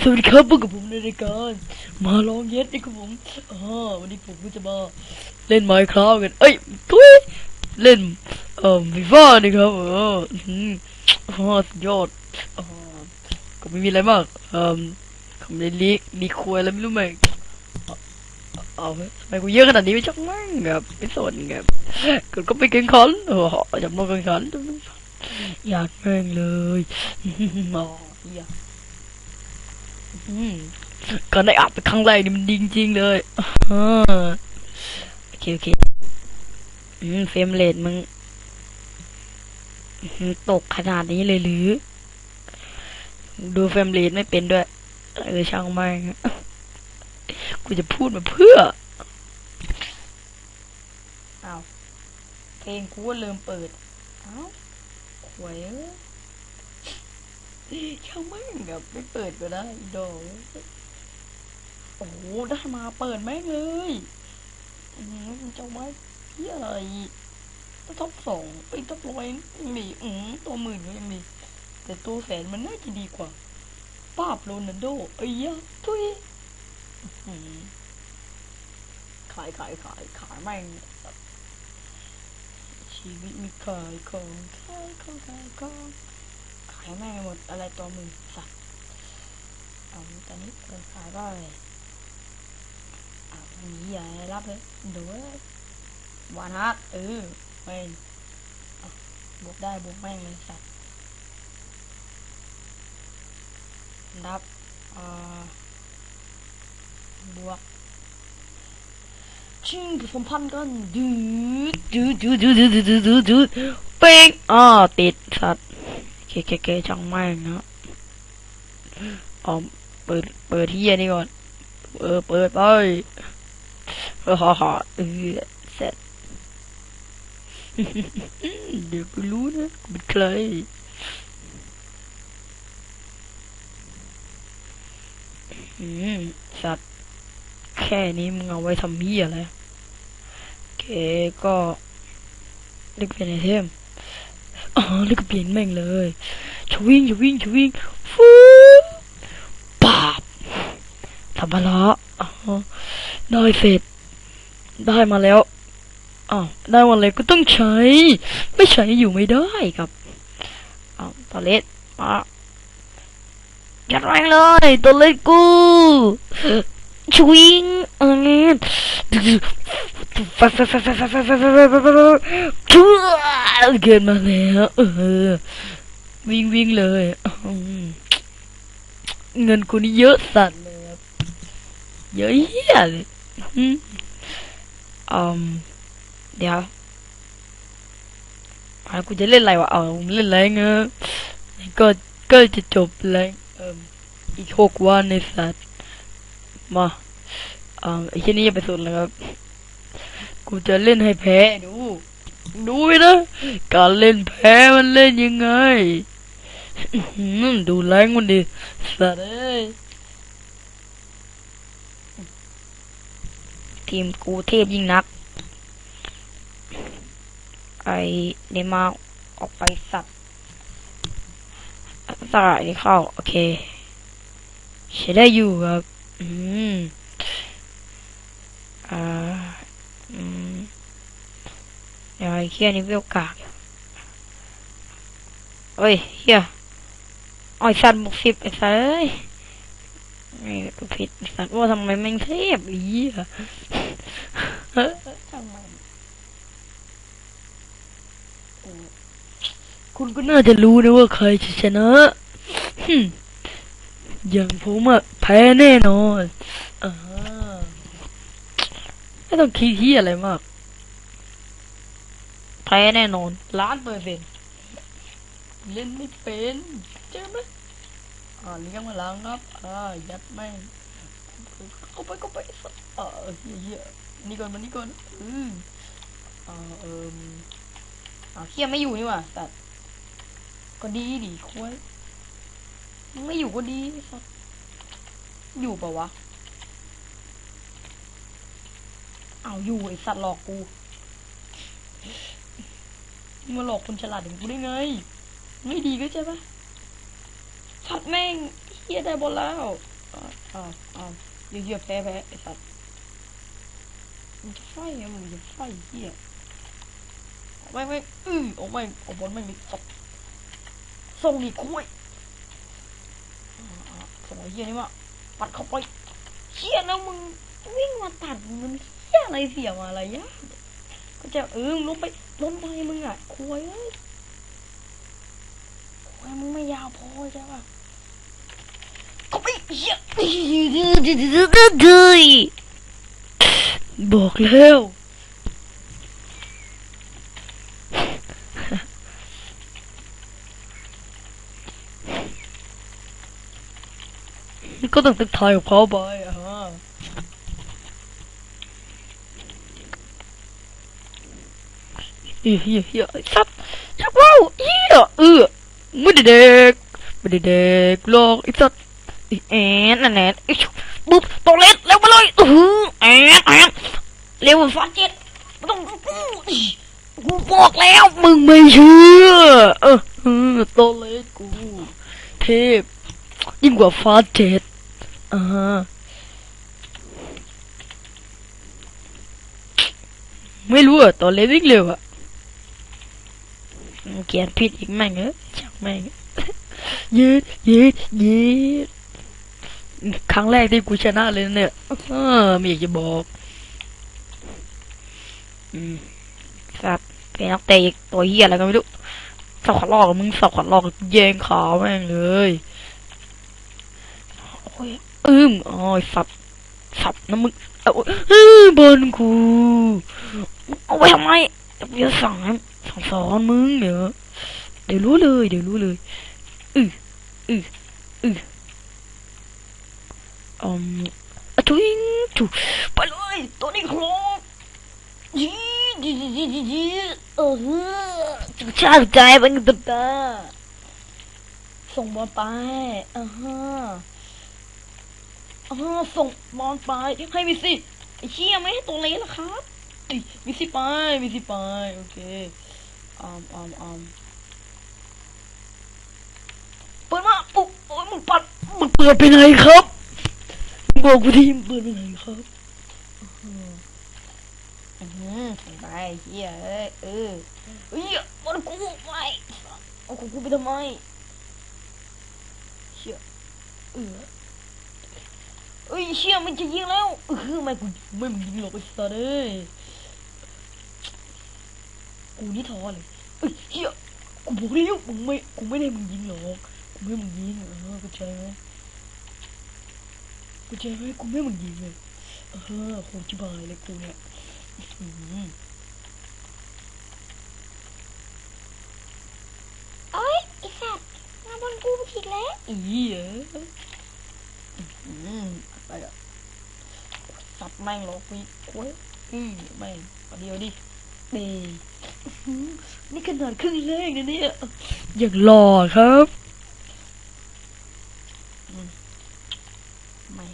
สวัสดีครับพบกับผมในรายการ มาลองเย็ดนะครับผมอ่าวันนี้ผมก็จะมาเล่นไมค์คราฟกัน เอ้ยทุยเล่นเอ่อฟีฟ่านี่ครับเอออืมอ๋อสุดยอดอ่าก็ไม่มีอะไรมากเอ่อคำในลีกลีกควยแล้วไม่รู้ไหมเอาเอทำไมกูเยอะขนาดนี้ไม่ชอบมั่งครับไม่สนครับก็ก็ไปแข่งขันโอ้โหจับมาแข่งขันอยากแม่งเลยอ๋อยอืม ก็ได้อัดไปครั้งแรกนี่มันดีจริงๆเลยโอเคโอเคเฟรมเรทมึง ตกขนาดนี้เลยหรือ ดูเฟรมเรทไม่เป็นด้วย เออช่างแม่กูจะพูดมาเพื่อเอาเพลงกูก็ลืมเปิดอ้าวหวย ช่างแม่งแบบไม่เปิดก็ได้อีดอกโอ้โหได้มาเปิดแม่งเลยอืมันจะเอาไว้ที่อะไรถ้าท็อปสองไอ้ท็อปร้อยยังดีอืมตัวหมื่นก็ยังดีแต่ตัวแสนมันน่าจะดีกว่าปาบโรนัลโดไอ้ยะทุยขายขายขายขายแม่งชีวิตมีขายของขายของขายของ ขายแม่งหมดอะไรตัวมึงสัตว์เอาตอนนี้เปิดขายก็เลยเอาหนีอย่าให้รับเลยดูเลยวานฮัทเออแม่บวกได้บวกแม่งเลยสัตว์รับอ่าบวกชิงผสมพันธุ์กันดูดูดูดดูดดูดูดูดูเป้งอ่าติดสัตว์ เคเคเคช่างแม่งนะเอาเปิด เปิดที่นี่ก่อน เออ เปิดไปเออฮ่าฮ่าเออเสร็จเดี๋ยวกูรู้นะกูเป็นใครสัตว์ แค่นี้มึงเอาไว้ทำเหี้ยอะไร เก็เรียกเป็นไอเทม อ๋อแล้วก็เปลี่ยนแม่งเลยชวิ่งชวิ่งชวิ่งฟูปาบทำมาละอ๋อได้เสร็จ ได้มาแล้วอ้าวได้มาแล้วก็ต้องใช้ ไม่ใช้อยู่ไม่ได้ครับอ้าวตัวเล็กมาจัดแรงเลยตัวเล็กกูชวิ่งเออ ฟาฟาฟาฟาฟาฟาฟาฟาฟาฟาฟาชั่วเกินมาแล้วเออวิ่งวิ่งเลย เงินกูนี่เยอะสัตว์เลยครับเยอะเหี้ยเลยอืมเดี๋ยวอากูจะเล่นอะไรวะ เอาเล่นอะไรเงี้ยก็ก็จะจบแล้วอีกหกวันในสัตว์มาอ่าไอ้ที่นี้อย่าไปสนเลยครับ กูจะเล่นให้แพ้ดู ดูนะ การเล่นแพ้มันเล่นยังไงดูแรงมันดิสัตว์เอ้ยทีมกูเทพยิ่งนัก ไอเนมาออกไปสัตว์สลายนี่เข้า โอเคใช้ได้อยู่ครับ อืม อ่า เดี๋ยวไอ้เฮียนี่เวลกากอยู่เอ้ยเฮียเอ้อยสัตว์บกสิบไอ้สัตว์เอ้ยนี่กูผิดสัตว์ว่าทำไมแม่งเทพอีอะเฮ้ยช่างมันอืมคุณก็น่าจะรู้นะว่าใครจะชนะอย่างผมอะแพ้แน่นอนอ่าไม่ต้องคิดที่อะไรมาก แพ้แน่นอนล้านเปอร์เซ็นต์เล่นไม่เป็นเจอไหมอ่าเลี้ยงมาล้างครับอ่ายัดแม่งเข้าไปเข้าไปสัตว์อ่าเฮียเนี่ก่อนมานี่ก่อนอืมอ่าเอิมอ่าเฮียไม่อยู่นี่หว่าสัตว์ก็ดีดีคุ้ยมึงไม่อยู่ก็ดีสัตว์อยู่ปะวะเอาอยู่ไอสัตว์หลอกกู มึงมาหลอกคนฉลาดอย่างกูได้ไง ไม่ดีก็ใช่ปะสัตว์แม่งเฮียได้บอลแล้วอ้าวอ้าวอ้าวเฮียแพ้แพ้ไอ้สัตว์มึงจะไฟไงมึงจะไฟเฮียไม่ไม่อื้อโอ้ไม่โอ้บอลไม่มีตบส่งดิคุยอ่าอ่าส่งไอ้เฮียนี่มาปัดเข้าไปเฮียแล้วมึงวิ่งมาตัดมันเฮียอะไรเสียมาอะไรยะก็ ก็จะเออมึงลงไปลงไปมึงอะคุยเอ้ยคุยมึงไม่ยาวพอใช่ปะก็ไม่เหี้ยบอกแล้วก็ต้องทักทายกับเขาไปอะฮะ เฮียเฮียเฮียไอ้สัตว์ชักว่าวเฮียเออม่ได้เด็กม่ได้เด็กหรอกไอ้สัตว์ไอ้แอนนั่นแอนไอ้ชุบปุ๊บตกเล็ดเร็วไปเลยอือหือแอนแอนเร็วฟันเจ็ดไม่ต้องกูกูบอกแล้วมึงไม่เชื่อเออเออโตเล็ดกูเทพยิ่งกว่าฟ้าเจ็ดอ่าไม่รู้อะตอนเล็กเร็วอะ เขียนผิดอีกแม่งเอ้ยช่างแม่งยืดยืดยืดครั้งแรกที่กูชนะเลยเนี่ยเออไม่อยากจะบอกอืมครับเป็นนักเตะตัวเฮียอะไรก็ไม่รู้สับขวัญลอกมึงสับขวัญลอกแย่งขาแม่งเลยโอ้ยอึ้มอ๋อสับสับนะมึงเอาเฮ้ยบอลกูเอาไว้ทำไม เดี๋ยวสั่งสั่งสอนมึงเดี๋ยวเดี๋ยวรู้เลย เดี๋ยวรู้เลยอืออืออืออืมอะทุยถูไปเลยตัวนี้ครับยียียียียีเออจุกชาใจเป็นตาตาส่งบอลไปอ่าฮะอ่าส่งบอลไปให้มิสิเชี่ยไม่ให้ตัวเล็กหรอครับ มิสิไปมิสิไปโอเคอามอามอามเปิดมาปุ๊บโอ้ยมึงปัดมึงเปิดไปไหนครับมึงบอกกูทีมึงเปิดไปไหนครับอืออือส่งไปเฮียเอ้ยเออเฮ้ยบอลกูไม่เอาของกูไปทำไมเชี่ยเออเอ้ยเชี่ยมันจะยิงแล้วเออไม่กูไม่มึงยิงหรอกไอ้สัตว์เอ้ย กูนี่ท้อเลยเอ้ยเชี่ยกูบอกแล้วมึงไม่กูไม่ได้มึงยิงหรอกกูไม่ให้มึงยิงเออกูใจไหมกูใจไหมกูไม่ให้มึงยิงเลยเออโคตรจิบายเลยกูเนี่ยอื้อหือโอ๊ยไอ้สัตว์มาบนกูผิดแล้วอีเอออืมอะไรอะสับแม่งหรอกพี่คุยอืมแม่งเอาดีเอาดิดีอื้อหือ นี่ขนาดครึ่งแรกนะเนี่ยอย่างหล่อครับอืมไม่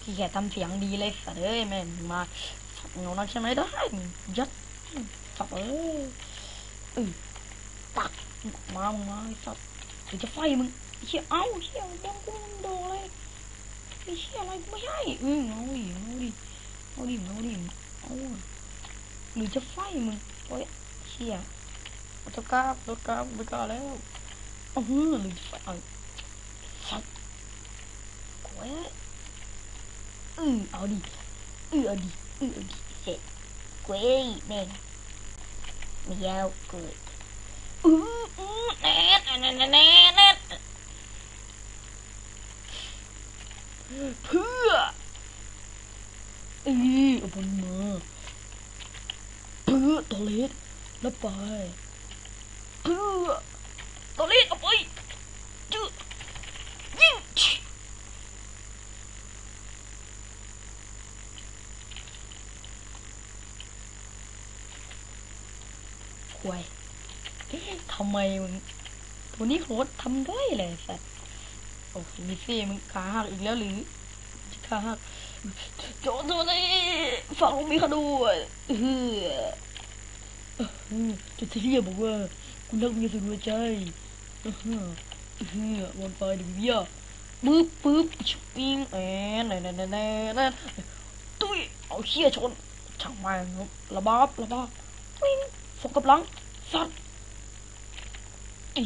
ที่แกทำเสียงดีเลยสัตว์เอ้ยแม่งมาสับเงานั้นใช่ไหมได้ยัดสับเอ้ยอือปักมามึงมาไอ้สัตว์เดี๋ยวจะไฟมึงไอ้เชี่ยเอ้าไอ้เชี่ยมึงยังกูมึงโดนเลยไอ้เชี่ยอะไรกูไม่ใช่อืมเอาดิเอาดิเอาดิเอาดิเอา หรือจะไฟมึงโอ้ยเชี่ยรถกล้ารถกล้าไม่กล้าแล้วเอาเฮ้อหรือจะไฟเอาสัตว์โอ้ยอืมเอาดิอือเอาดิอือเอาดิเสร็จเว้ยแม่งไม่ยาวเกิดอืออือแน่แน่แน่แน่น่เพื่อเออเอาบอลมาเพื่ อตัวเล็กแล้วไปเพื่อตัวเล็กเอาไปจื้อยิงชิควยทำไมมึงตัวนี้โคตรทำได้เลยสัตว์โอ้มิซี่มึงขาหักอีกแล้วหรือขาหักโจโจเลยฝั่งมีขาด้วยเออเออ จะเรียบอกว่าคุณรักเมียสุดหัวใจเออเฮ้ยวนไปดิเบี้ยปึ๊บปึ๊บชิงแอนแอนแอนแอนแอนแอนตุ้ยเอาเชี่ยชนช่างแม่งครับระบาบระบาบปิ้งส่งกับหลังสัตว์อี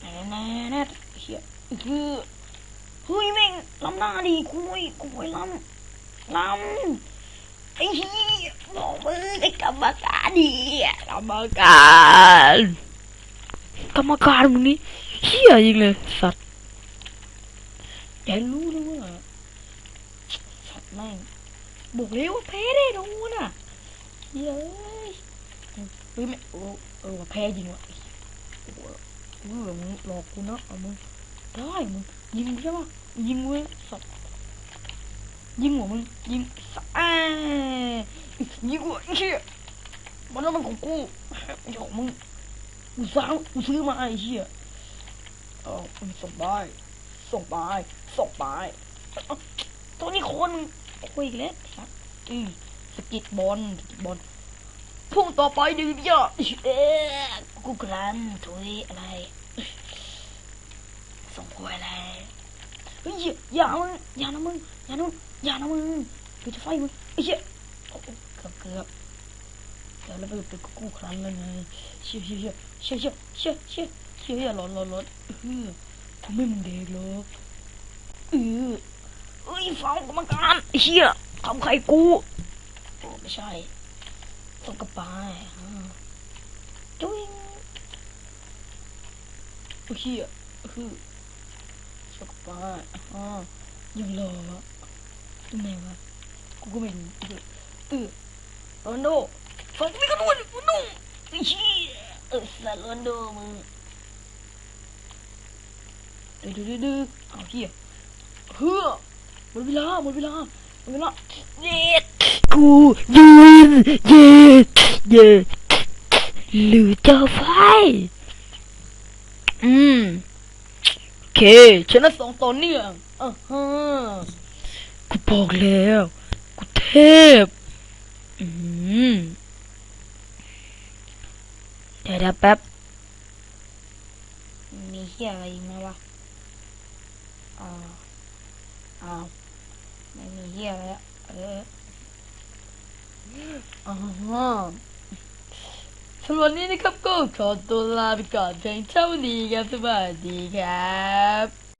แอนแอนแอนเชี่ยคือเฮ้ยแม่งล้ำหน้าดิคุยคุยล้ำล้ำไอ้เหี้ยบอกมือไอ้กรรมก ดิกรรมการกรรมการมึงนี่เชี่ยจริงเลยสัตว์อย่ารู้นะว่าสัตว์แม่งบอกเลยว่าแพ้ได้โดนอะเฮ้ยเฮ้ยไม่เออเออว่าแพ้จริงว่ะโอ้โหเออมึงหลอกกูนะเอามึงได้มึงยิงใช่ปะยิงเว้ยสัตว์ยิงหัวมึงยิงสัตว์อ่ายิงหัวเชี่ย มันนั่นมันของกูไม่ใช่ของมึงกูสร้างกูซื้อมาไอ้เชี่ยเออส่งไปส่งไปส่งไปเอ้าตัวนี้คนคุยอีกแล้วสัตว์อือสกิดบอลสกิดบอลพุ่งต่อไปดิพี่ยอเอ๊ะกูกรันถุยอะไรส่งคุยอะไรเฮ้ยอย่ามึงอย่านะมึงอย่านะมึงอย่านะมึงกูจะไฟมึงไอ้เหี้ยเกือบเกือบ เดี๋ยวเราไปไปกู้ครั้งกันเลยเชี่ยเชี่ยเชี่ยเชี่ยเชี่ยเชี่ยเชี่ยร้อนร้อนร้อนเออทำให้มันเด็กเหรอเออเอ้ยฟ้องกรรมการเชี่ยทำใครกู้ไม่ใช่ต้องกระปายจุ้ยเชี่ยคือสกปรกอ๋อยังรอตรงไมวะกูก็ไม่รู้เออโรนโด ฟังไม่กันด้วยโรนลโดไอ้เชี่ยเออสัตว์โรนโดมึงดื้อดื้อดื้อเอาเฮียเฮือหมดเวลาหมดเวลาหมดเวลาเย็ดกูยืนเย็ดเย็ดหรือเจอไฟอืมโอเคชนะสองต่อเนื่องอ่าฮะกูบอกแล้วกูเทพอืม เดี๋ยวเดี๋ยวแป๊บ มีเฮียอะไรอีกไหมวะอ้าอ้าไม่มีเฮียอะไรแล้วเอออ๋อสำหรับวันนี้นะครับก็ขอตัวลาไปก่อนเพียงเท่านี้ครับสวัสดีครับ